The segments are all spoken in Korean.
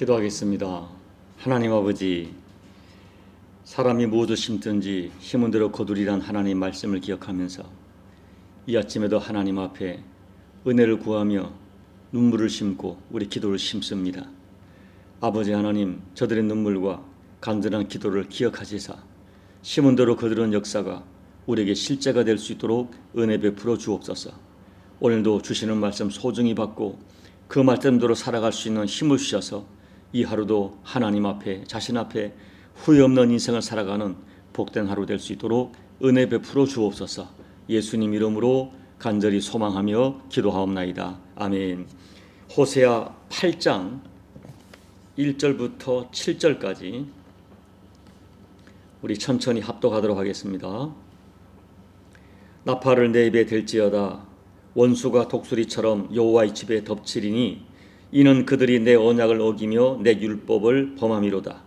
기도하겠습니다. 하나님 아버지, 사람이 무엇을 심든지 힘은 들어 거두리란 하나님 말씀을 기억하면서 이 아침에도 하나님 앞에 은혜를 구하며 눈물을 심고 우리 기도를 심습니다. 아버지 하나님, 저들의 눈물과 간절한 기도를 기억하시사 심은 대로 그들은 역사가 우리에게 실제가 될 수 있도록 은혜 베풀어 주옵소서. 오늘도 주시는 말씀 소중히 받고 그 말씀대로 살아갈 수 있는 힘을 주셔서 이 하루도 하나님 앞에 자신 앞에 후회 없는 인생을 살아가는 복된 하루 될 수 있도록 은혜 베풀어 주옵소서. 예수님 이름으로 간절히 소망하며 기도하옵나이다. 아멘. 호세아 8장 1절부터 7절까지 우리 천천히 합독하도록 하겠습니다. 나팔을 내 입에 댈지어다 원수가 독수리처럼 여호와의 집에 덮치리니 이는 그들이 내 언약을 어기며 내 율법을 범함이로다.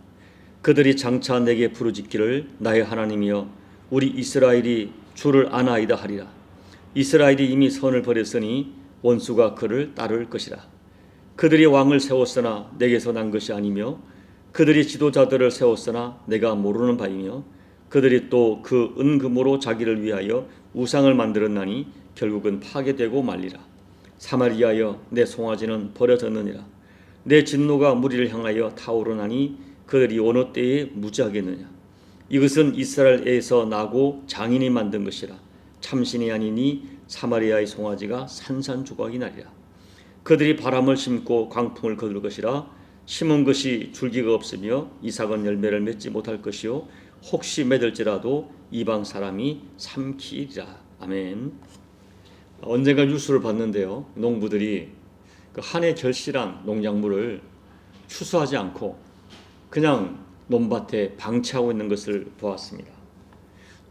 그들이 장차 내게 부르짖기를 나의 하나님이여 우리 이스라엘이 주를 아나이다 하리라. 이스라엘이 이미 선을 버렸으니 원수가 그를 따를 것이라. 그들이 왕을 세웠으나 내게서 난 것이 아니며 그들이 지도자들을 세웠으나 내가 모르는 바이며 그들이 또 그 은금으로 자기를 위하여 우상을 만들었나니 결국은 파괴되고 말리라. 사마리아여 내 송아지는 버려졌느니라. 내 진노가 무리를 향하여 타오르나니 그들이 어느 때에 무지하겠느냐. 이것은 이스라엘에서 나고 장인이 만든 것이라. 참신이 아니니 사마리아의 송아지가 산산조각이 나리라. 그들이 바람을 심고 광풍을 거둘 것이라. 심은 것이 줄기가 없으며 이삭은 열매를 맺지 못할 것이요 혹시 맺을지라도 이방 사람이 삼키리라. 아멘. 언젠가 뉴스를 봤는데요. 농부들이 그 한해 결실한 농작물을 추수하지 않고 그냥 논밭에 방치하고 있는 것을 보았습니다.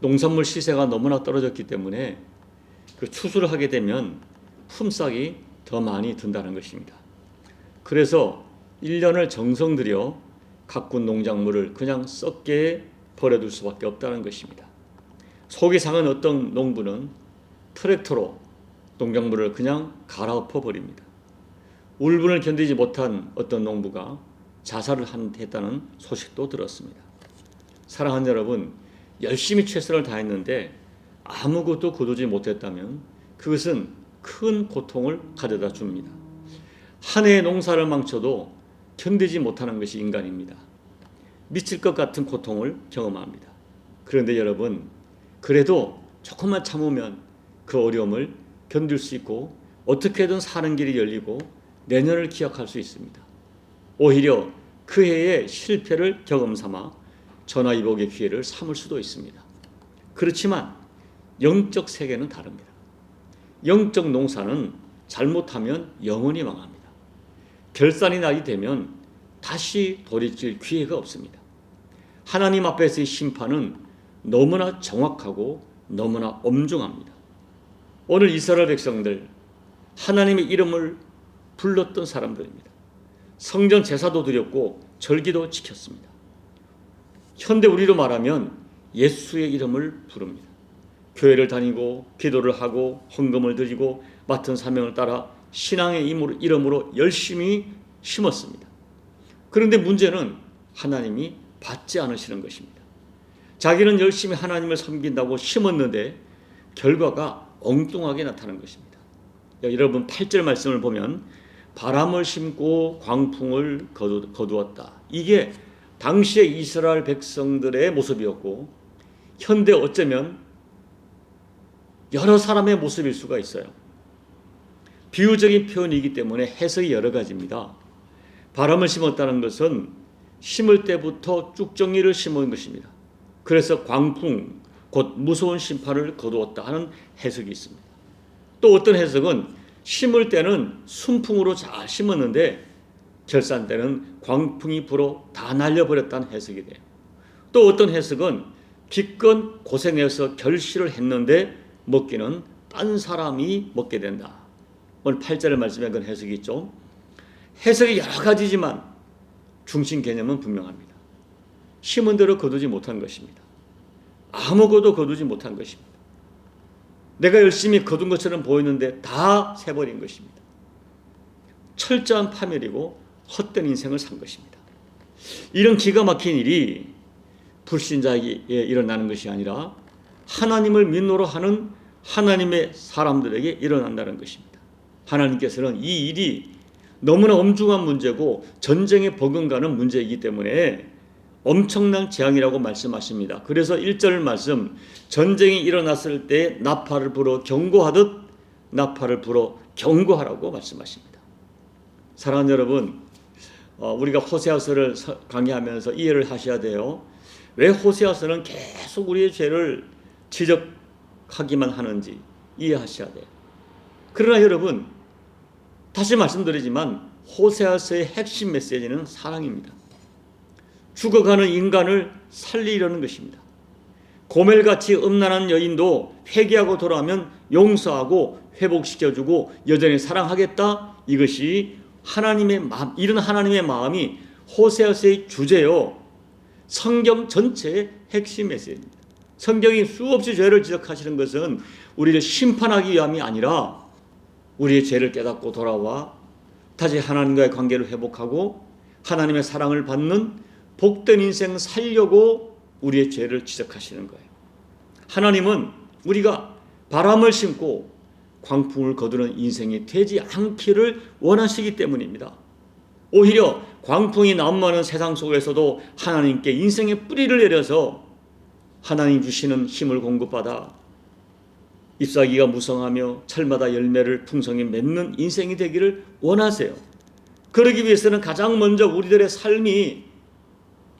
농산물 시세가 너무나 떨어졌기 때문에 그 추수를 하게 되면 품삯이 더 많이 든다는 것입니다. 그래서 1년을 정성 들여 가꾼 농작물을 그냥 썩게 버려둘 수밖에 없다는 것입니다. 속이 상한 어떤 농부는 트랙터로 농작물을 그냥 갈아엎어 버립니다. 울분을 견디지 못한 어떤 농부가 자살을 했다는 소식도 들었습니다. 사랑하는 여러분, 열심히 최선을 다했는데 아무것도 거두지 못했다면 그것은 큰 고통을 가져다 줍니다. 한 해의 농사를 망쳐도 견디지 못하는 것이 인간입니다. 미칠 것 같은 고통을 경험합니다. 그런데 여러분, 그래도 조금만 참으면 그 어려움을 견딜 수 있고 어떻게든 사는 길이 열리고 내년을 기약할 수 있습니다. 오히려 그 해의 실패를 경험 삼아 전화위복의 기회를 삼을 수도 있습니다. 그렇지만 영적 세계는 다릅니다. 영적 농사는 잘못하면 영원히 망합니다. 결산이 날이 되면 다시 돌이킬 기회가 없습니다. 하나님 앞에서의 심판은 너무나 정확하고 너무나 엄중합니다. 오늘 이스라엘 백성들 하나님의 이름을 불렀던 사람들입니다. 성전 제사도 드렸고 절기도 지켰습니다. 현대 우리로 말하면 예수의 이름을 부릅니다. 교회를 다니고 기도를 하고 헌금을 드리고 맡은 사명을 따라 신앙의 이름으로 열심히 심었습니다. 그런데 문제는 하나님이 받지 않으시는 것입니다. 자기는 열심히 하나님을 섬긴다고 심었는데 결과가 엉뚱하게 나타난 것입니다. 여러분 8절 말씀을 보면 바람을 심고 광풍을 거두었다. 이게 당시의 이스라엘 백성들의 모습이었고 현대 어쩌면 여러 사람의 모습일 수가 있어요. 비유적인 표현이기 때문에 해석이 여러 가지입니다. 바람을 심었다는 것은 심을 때부터 쭉정이를 심은 것입니다. 그래서 광풍, 곧 무서운 심판을 거두었다 하는 해석이 있습니다. 또 어떤 해석은 심을 때는 순풍으로 잘 심었는데 결산 때는 광풍이 불어 다 날려버렸다는 해석이 돼요. 또 어떤 해석은 기껏 고생해서 결실을 했는데 먹기는 딴 사람이 먹게 된다. 오늘 8절의 말씀에 그런 해석이 있죠. 해석이 여러 가지지만 중심 개념은 분명합니다. 심은 대로 거두지 못한 것입니다. 아무것도 거두지 못한 것입니다. 내가 열심히 거둔 것처럼 보이는데 다 새버린 것입니다. 철저한 파멸이고 헛된 인생을 산 것입니다. 이런 기가 막힌 일이 불신자에게 일어나는 것이 아니라 하나님을 믿노로 하는 하나님의 사람들에게 일어난다는 것입니다. 하나님께서는 이 일이 너무나 엄중한 문제고 전쟁에 버금가는 문제이기 때문에 엄청난 재앙이라고 말씀하십니다. 그래서 1절 말씀 전쟁이 일어났을 때 나팔을 불어 경고하듯 나팔을 불어 경고하라고 말씀하십니다. 사랑하는 여러분, 어, 우리가 호세아서를 강의하면서 이해를 하셔야 돼요. 왜 호세아서는 계속 우리의 죄를 지적하기만 하는지 이해하셔야 돼요. 그러나 여러분, 다시 말씀드리지만 호세아서의 핵심 메시지는 사랑입니다. 죽어가는 인간을 살리려는 것입니다. 고멜같이 음란한 여인도 회개하고 돌아오면 용서하고 회복시켜주고 여전히 사랑하겠다. 이것이 하나님의 마음, 이런 하나님의 마음이 호세아서의 주제요. 성경 전체의 핵심 메시지입니다. 성경이 수없이 죄를 지적하시는 것은 우리를 심판하기 위함이 아니라 우리의 죄를 깨닫고 돌아와 다시 하나님과의 관계를 회복하고 하나님의 사랑을 받는 복된 인생 살려고 우리의 죄를 지적하시는 거예요. 하나님은 우리가 바람을 심고 광풍을 거두는 인생이 되지 않기를 원하시기 때문입니다. 오히려 광풍이 난무하는 세상 속에서도 하나님께 인생의 뿌리를 내려서 하나님 주시는 힘을 공급받아 잎사귀가 무성하며 철마다 열매를 풍성히 맺는 인생이 되기를 원하세요. 그러기 위해서는 가장 먼저 우리들의 삶이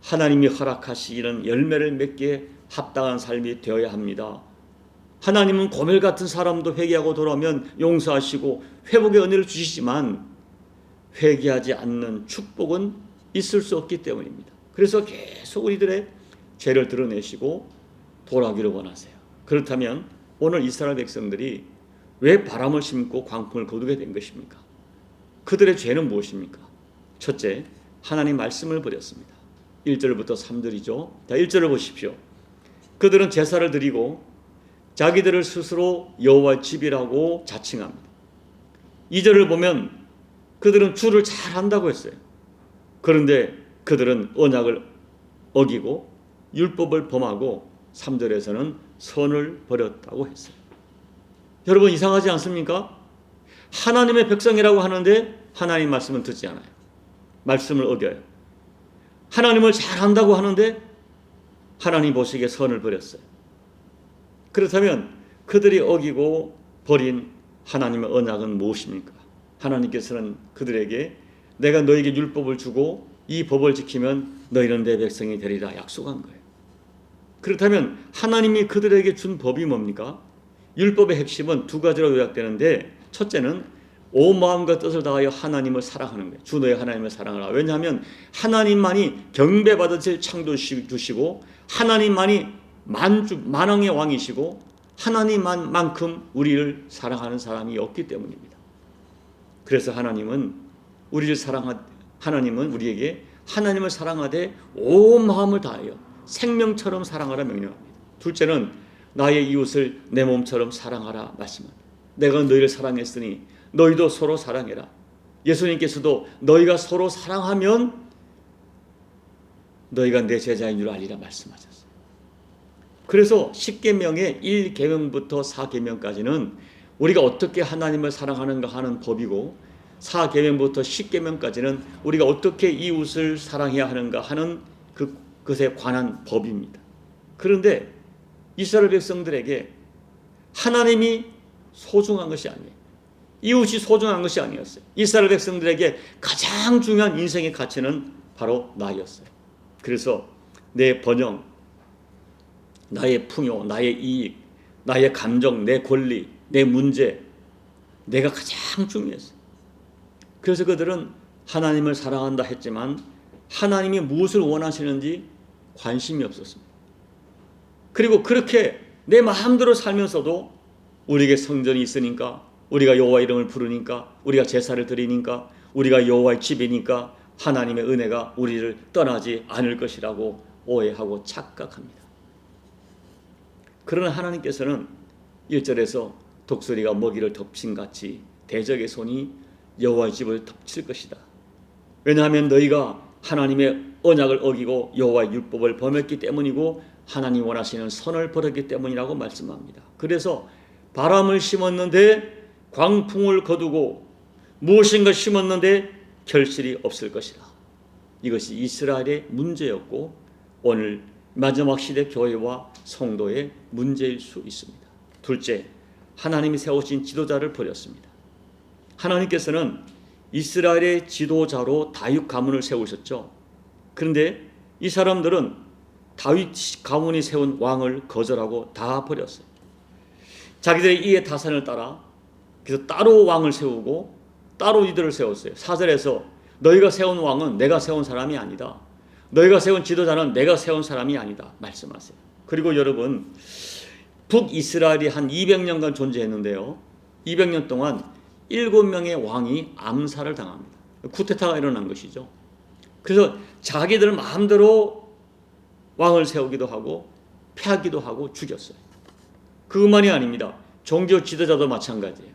하나님이 허락하시기는 열매를 맺기에 합당한 삶이 되어야 합니다. 하나님은 고멜 같은 사람도 회개하고 돌아오면 용서하시고 회복의 은혜를 주시지만 회개하지 않는 축복은 있을 수 없기 때문입니다. 그래서 계속 우리들의 죄를 드러내시고 돌아오기를 원하세요. 그렇다면 오늘 이스라엘 백성들이 왜 바람을 심고 광풍을 거두게 된 것입니까? 그들의 죄는 무엇입니까? 첫째, 하나님 말씀을 버렸습니다. 1절부터 3절이죠. 자, 1절을 보십시오. 그들은 제사를 드리고 자기들을 스스로 여호와 집이라고 자칭합니다. 2절을 보면 그들은 주를 잘 한다고 했어요. 그런데 그들은 언약을 어기고 율법을 범하고 3절에서는 선을 버렸다고 했어요. 여러분 이상하지 않습니까? 하나님의 백성이라고 하는데 하나님 말씀은 듣지 않아요. 말씀을 어겨요. 하나님을 잘 한다고 하는데 하나님 보시기에 선을 버렸어요. 그렇다면 그들이 어기고 버린 하나님의 언약은 무엇입니까? 하나님께서는 그들에게 내가 너에게 율법을 주고 이 법을 지키면 너희는 내 백성이 되리라 약속한 거예요. 그렇다면 하나님이 그들에게 준 법이 뭡니까? 율법의 핵심은 두 가지로 요약되는데 첫째는 온 마음과 뜻을 다하여 하나님을 사랑하는 거예요. 주 너의 하나님을 사랑하라. 왜냐하면 하나님만이 경배받으실 창조 주시고 하나님만이 만주 만왕의 왕이시고 하나님만큼 우리를 사랑하는 사람이 없기 때문입니다. 그래서 하나님은 우리를 사랑하 하나님은 우리에게 하나님을 사랑하되 온 마음을 다하여 생명처럼 사랑하라 명령합니다. 둘째는 나의 이웃을 내 몸처럼 사랑하라 말씀합니다. 내가 너희를 사랑했으니 너희도 서로 사랑해라. 예수님께서도 너희가 서로 사랑하면 너희가 내 제자인 줄 알리라 말씀하셨어요. 그래서 10계명의 1계명부터 4계명까지는 우리가 어떻게 하나님을 사랑하는가 하는 법이고 4계명부터 10계명까지는 우리가 어떻게 이웃을 사랑해야 하는가 하는 그 것에 관한 법입니다. 그런데 이스라엘 백성들에게 하나님이 소중한 것이 아니에요. 이웃이 소중한 것이 아니었어요. 이스라엘 백성들에게 가장 중요한 인생의 가치는 바로 나였어요. 그래서 내 번영, 나의 풍요, 나의 이익, 나의 감정, 내 권리, 내 문제, 내가 가장 중요했어요. 그래서 그들은 하나님을 사랑한다 했지만 하나님이 무엇을 원하시는지 관심이 없었습니다. 그리고 그렇게 내 마음대로 살면서도 우리에게 성전이 있으니까 우리가 여호와 이름을 부르니까 우리가 제사를 드리니까 우리가 여호와의 집이니까 하나님의 은혜가 우리를 떠나지 않을 것이라고 오해하고 착각합니다. 그러나 하나님께서는 1절에서 독수리가 먹이를 덮친 같이 대적의 손이 여호와의 집을 덮칠 것이다. 왜냐하면 너희가 하나님의 언약을 어기고 여호와의 율법을 범했기 때문이고 하나님 원하시는 선을 버렸기 때문이라고 말씀합니다. 그래서 바람을 심었는데 광풍을 거두고 무엇인가 심었는데 결실이 없을 것이다. 이것이 이스라엘의 문제였고 오늘 마지막 시대 교회와 성도의 문제일 수 있습니다. 둘째, 하나님이 세우신 지도자를 버렸습니다. 하나님께서는 이스라엘의 지도자로 다윗 가문을 세우셨죠. 그런데 이 사람들은 다윗 가문이 세운 왕을 거절하고 다 버렸어요. 자기들의 이해 타산을 따라 그래서 따로 왕을 세우고 따로 이들을 세웠어요. 사절에서 너희가 세운 왕은 내가 세운 사람이 아니다. 너희가 세운 지도자는 내가 세운 사람이 아니다. 말씀하세요. 그리고 여러분 북이스라엘이 한 200년간 존재했는데요. 200년 동안 7명의 왕이 암살을 당합니다. 쿠데타가 일어난 것이죠. 그래서 자기들 마음대로 왕을 세우기도 하고 패하기도 하고 죽였어요. 그것만이 아닙니다. 종교 지도자도 마찬가지예요.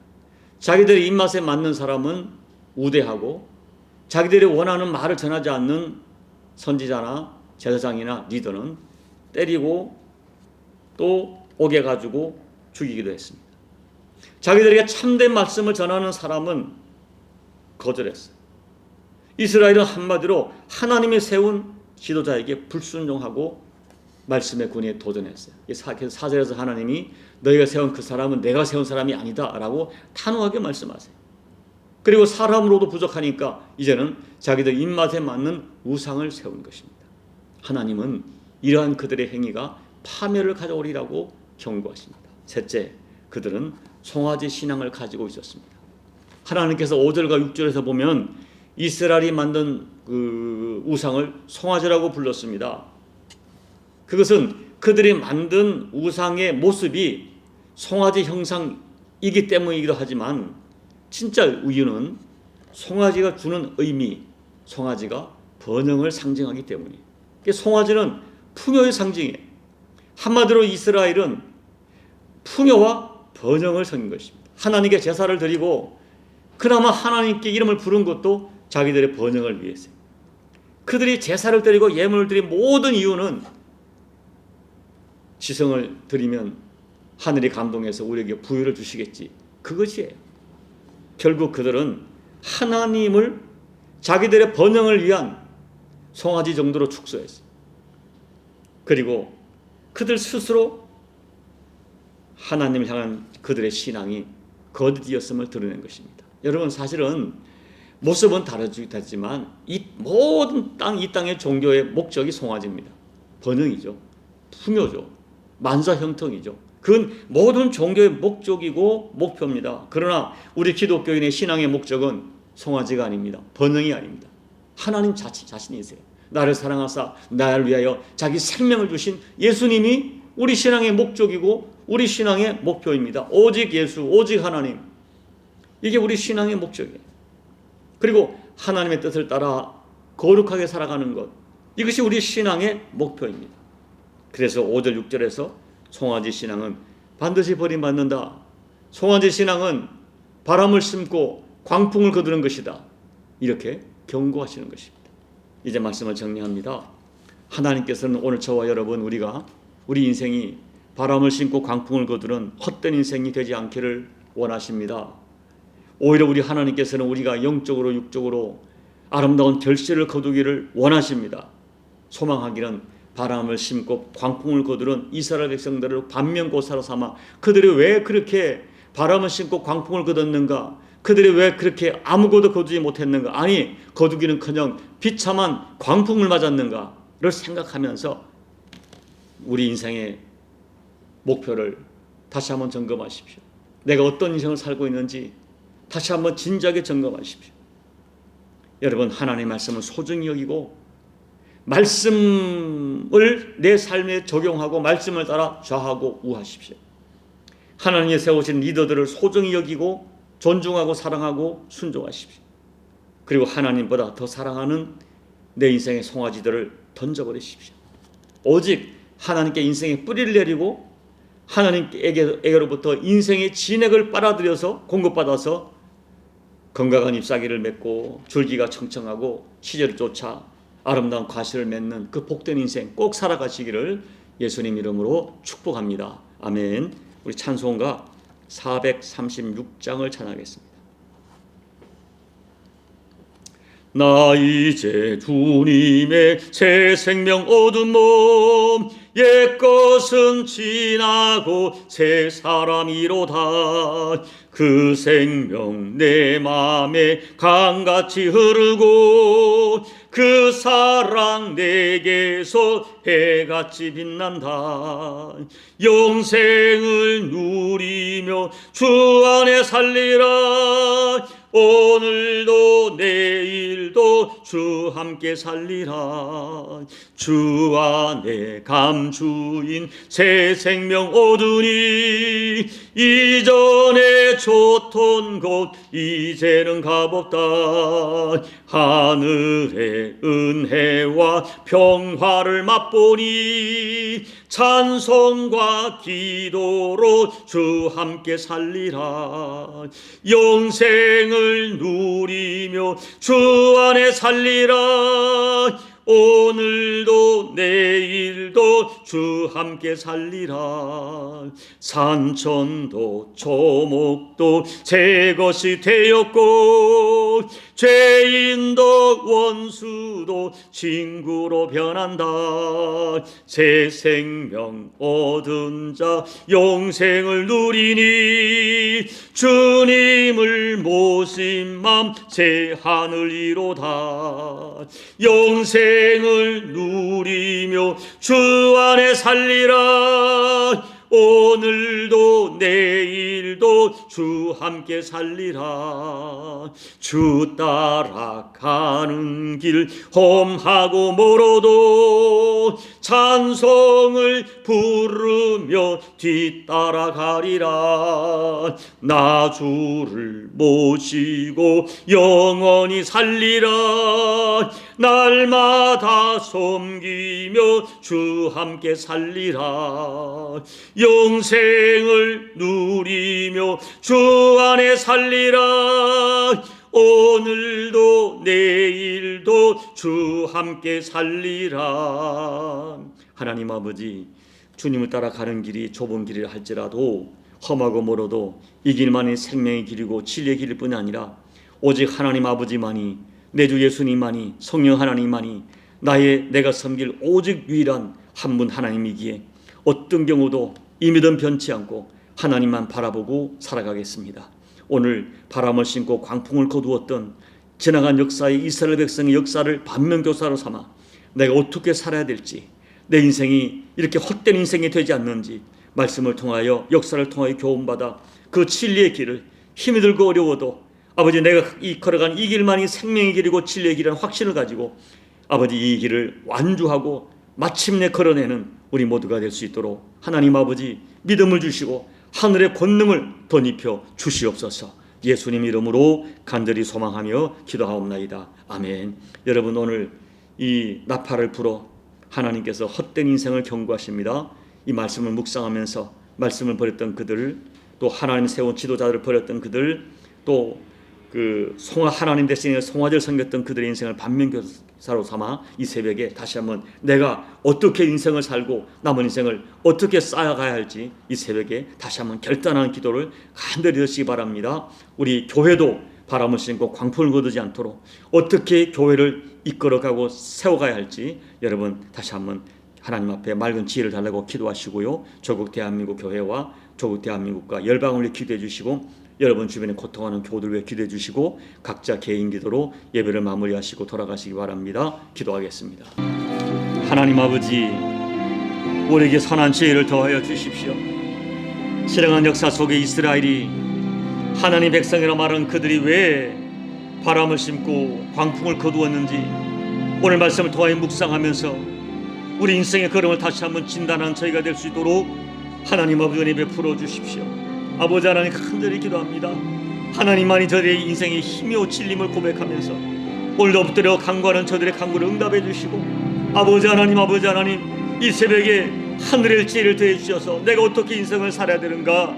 자기들의 입맛에 맞는 사람은 우대하고 자기들이 원하는 말을 전하지 않는 선지자나 제사장이나 리더는 때리고 또 오게 가지고 죽이기도 했습니다. 자기들에게 참된 말씀을 전하는 사람은 거절했어요. 이스라엘은 한마디로 하나님이 세운 지도자에게 불순종하고 말씀의 군에 도전했어요. 사절에서 하나님이 너희가 세운 그 사람은 내가 세운 사람이 아니다라고 단호하게 말씀하세요. 그리고 사람으로도 부족하니까 이제는 자기들 입맛에 맞는 우상을 세운 것입니다. 하나님은 이러한 그들의 행위가 파멸을 가져오리라고 경고하십니다. 셋째, 그들은 송아지 신앙을 가지고 있었습니다. 하나님께서 5절과 6절에서 보면 이스라엘이 만든 그 우상을 송아지라고 불렀습니다. 그것은 그들이 만든 우상의 모습이 송아지 형상이기 때문이기도 하지만 진짜 이유는 송아지가 주는 의미, 송아지가 번영을 상징하기 때문이에요. 송아지는 풍요의 상징이에요. 한마디로 이스라엘은 풍요와 번영을 섬긴 것입니다. 하나님께 제사를 드리고 그나마 하나님께 이름을 부른 것도 자기들의 번영을 위해서. 그들이 제사를 드리고 예물을 드린 모든 이유는 지성을 드리면 하늘이 감동해서 우리에게 부유를 주시겠지. 그것이에요. 결국 그들은 하나님을 자기들의 번영을 위한 송아지 정도로 축소했어요. 그리고 그들 스스로 하나님을 향한 그들의 신앙이 거짓이었음을 드러낸 것입니다. 여러분 사실은 모습은 다르지만 이 모든 땅 이 땅의 종교의 목적이 송아지입니다. 번영이죠. 풍요죠. 만사 형통이죠. 그건 모든 종교의 목적이고 목표입니다. 그러나 우리 기독교인의 신앙의 목적은 송아지가 아닙니다. 번영이 아닙니다. 하나님 자신, 자신이세요. 나를 사랑하사 나를 위하여 자기 생명을 주신 예수님이 우리 신앙의 목적이고 우리 신앙의 목표입니다. 오직 예수, 오직 하나님. 이게 우리 신앙의 목적이에요. 그리고 하나님의 뜻을 따라 거룩하게 살아가는 것. 이것이 우리 신앙의 목표입니다. 그래서 5절 6절에서 송아지 신앙은 반드시 버림받는다. 송아지 신앙은 바람을 심고 광풍을 거두는 것이다. 이렇게 경고하시는 것입니다. 이제 말씀을 정리합니다. 하나님께서는 오늘 저와 여러분 우리가 우리 인생이 바람을 심고 광풍을 거두는 헛된 인생이 되지 않기를 원하십니다. 오히려 우리 하나님께서는 우리가 영적으로 육적으로 아름다운 결실을 거두기를 원하십니다. 소망하기는 바람을 심고 광풍을 거두는 이스라엘 백성들을 반면고사로 삼아 그들이 왜 그렇게 바람을 심고 광풍을 거뒀는가? 그들이 왜 그렇게 아무것도 거두지 못했는가? 아니 거두기는커녕 비참한 광풍을 맞았는가를 생각하면서 우리 인생의 목표를 다시 한번 점검하십시오. 내가 어떤 인생을 살고 있는지 다시 한번 진지하게 점검하십시오. 여러분 하나님의 말씀을 소중히 여기고 말씀을 내 삶에 적용하고 말씀을 따라 좌하고 우하십시오. 하나님이 세우신 리더들을 소중히 여기고 존중하고 사랑하고 순종하십시오. 그리고 하나님보다 더 사랑하는 내 인생의 송아지들을 던져버리십시오. 오직 하나님께 인생의 뿌리를 내리고 하나님께로부터 인생의 진액을 빨아들여서 공급받아서 건강한 잎사귀를 맺고 줄기가 청청하고 시절을 쫓아 아름다운 과실을 맺는 그 복된 인생 꼭 살아가시기를 예수님 이름으로 축복합니다. 아멘. 우리 찬송가 436장을 찬하겠습니다. 나 이제 주님의 새 생명 얻은 몸 옛것은 지나고 새 사람이로다. 그 생명 내 맘에 강같이 흐르고 그 사랑 내게서 해같이 빛난다. 영생을 누리며 주 안에 살리라 오늘도 내일도 주 함께 살리라. 주 안에 감주인 새 생명 얻으니 이전에 좋던 곳 이제는 값없다. 하늘의 은혜와 평화를 맛보니 찬송과 기도로 주 함께 살리라. 영생을 누리며 주 안에 살리라 পল্লীর 오늘도 내일도 주 함께 살리라. 산천도 초목도 제 것이 되었고 죄인도 원수도 친구로 변한다. 새 생명 얻은 자 영생을 누리니 주님을 모신 맘새 하늘 이로다. 영생 을 누리며 주 안에 살리라. 오늘도 내일도 주 함께 살리라. 주 따라가는 길 험하고 멀어도 찬송을 부르며 뒤따라가리라. 나 주를 모시고 영원히 살리라 날마다 섬기며 주 함께 살리라. 영생을 누리며 주 안에 살리라. 오늘도 내일도 주 함께 살리라. 하나님 아버지 주님을 따라 가는 길이 좁은 길이라 할지라도 험하고 멀어도 이 길만이 생명의 길이고 진리의 길일 뿐이 아니라 오직 하나님 아버지만이 내 주 예수님만이 성령 하나님만이 나의 내가 섬길 오직 유일한 한 분 하나님이기에 어떤 경우도 이 믿음 변치 않고 하나님만 바라보고 살아가겠습니다. 오늘 바람을 신고 광풍을 거두었던 지나간 역사의 이스라엘 백성의 역사를 반면교사로 삼아 내가 어떻게 살아야 될지 내 인생이 이렇게 헛된 인생이 되지 않는지 말씀을 통하여 역사를 통하여 교훈받아 그 진리의 길을 힘이 들고 어려워도 아버지 내가 이 걸어간 이 길만이 생명의 길이고 진리의 길이라는 확신을 가지고 아버지 이 길을 완주하고 마침내 걸어내는 우리 모두가 될 수 있도록 하나님 아버지 믿음을 주시고 하늘의 권능을 덧입혀 주시옵소서. 예수님 이름으로 간절히 소망하며 기도하옵나이다. 아멘. 여러분 오늘 이 나팔을 불어 하나님께서 헛된 인생을 경고하십니다. 이 말씀을 묵상하면서 말씀을 버렸던 그들 또 하나님 세운 지도자들을 버렸던 그들 또 그 송화 하나님 대신에 송화절 섬겼던 그들의 인생을 반면교사로 삼아 이 새벽에 다시 한번 내가 어떻게 인생을 살고 남은 인생을 어떻게 쌓아가야 할지 이 새벽에 다시 한번 결단하는 기도를 간절히 드시기 바랍니다. 우리 교회도 바람을 신고 광풍을 거두지 않도록 어떻게 교회를 이끌어가고 세워가야 할지 여러분 다시 한번 하나님 앞에 맑은 지혜를 달라고 기도하시고요. 조국 대한민국 교회와 조국 대한민국과 열방을 위해 기도해 주시고 여러분 주변에 고통하는 교우들 위해 기도해 주시고 각자 개인 기도로 예배를 마무리하시고 돌아가시기 바랍니다. 기도하겠습니다. 하나님 아버지 우리에게 선한 지혜를 더하여 주십시오. 실행한 역사 속에 이스라엘이 하나님 백성이라 말한 그들이 왜 바람을 심고 광풍을 거두었는지 오늘 말씀을 통하여 묵상하면서 우리 인생의 걸음을 다시 한번 진단한 저희가 될 수 있도록 하나님 아버지 은혜 베풀어 주십시오. 아버지 하나님 간절히 기도합니다. 하나님만이 저들의 인생의 힘이오 진림을 고백하면서 오늘도 엎드려 간구하는 저들의 간구를 응답해 주시고 아버지 하나님 아버지 하나님 이 새벽에 하늘의 지혜를 더해 주셔서 내가 어떻게 인생을 살아야 되는가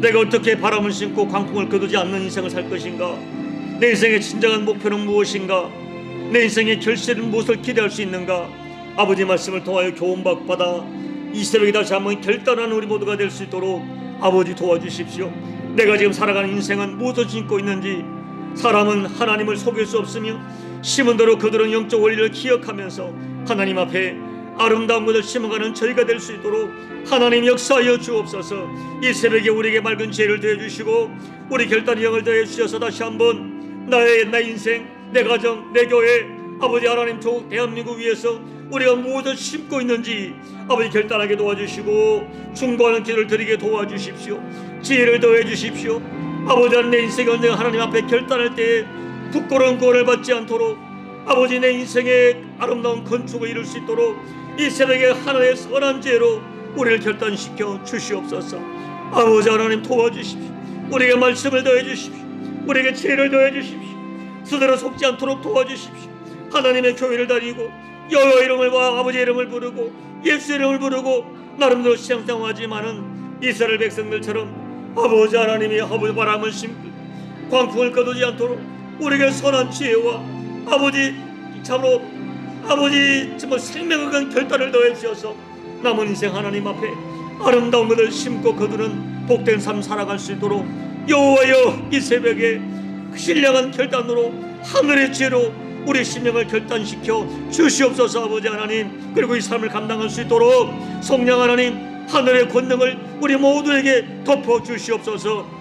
내가 어떻게 바람을 신고 광풍을 거두지 않는 인생을 살 것인가 내 인생의 진정한 목표는 무엇인가? 내 인생의 결실은 무엇을 기대할 수 있는가? 아버지 말씀을 통하여 교훈받아 이 새벽에 다시 한번 결단하는 우리 모두가 될 수 있도록 아버지 도와주십시오. 내가 지금 살아가는 인생은 무엇을 짓고 있는지 사람은 하나님을 속일 수 없으며 심은 대로 그들은 영적 원리를 기억하면서 하나님 앞에 아름다운 것을 심어가는 저희가 될 수 있도록 하나님 역사하여 주옵소서 이 새벽에 우리에게 맑은 지혜를 더해 주시고 우리 결단의 영을 더해 주셔서 다시 한번 나의 내 인생 내 가정 내 교회 아버지 하나님 조 대한민국 위해서 우리가 무엇을 심고 있는지 아버지 결단하게 도와주시고 충고하는 기도를 드리게 도와주십시오. 지혜를 더해 주십시오. 아버지 내 인생이 언젠가 하나님 앞에 결단할 때에 부끄러운 구원을 받지 않도록 아버지 내 인생의 아름다운 건축을 이룰 수 있도록 이 새벽에 하나의 선한 지혜로 우리를 결단시켜 주시옵소서. 아버지 하나님 도와주십시오. 우리에게 말씀을 더해 주십시오. 우리에게 지혜를 더해 주십시오. 스스로 속지 않도록 도와주십시오. 하나님의 교회를 다니고 여호와 이름을 와 아버지 이름을 부르고 예수 이름을 부르고 나름대로 신앙생활하지만은 이스라엘 백성들처럼 아버지 하나님이 아버지 바람을 심고 광풍을 거두지 않도록 우리에게 선한 지혜와 아버지 참으로 아버지 정말 생명을 건 결단을 더해 주셔서 남은 인생 하나님 앞에 아름다운 것을 심고 거두는 복된 삶 살아갈 수 있도록 여호와여 이 새벽에 신령한 결단으로 하늘의 지혜로 우리 심령을 결단시켜 주시옵소서 아버지 하나님. 그리고 이 삶을 감당할 수 있도록 성령 하나님 하늘의 권능을 우리 모두에게 덮어 주시옵소서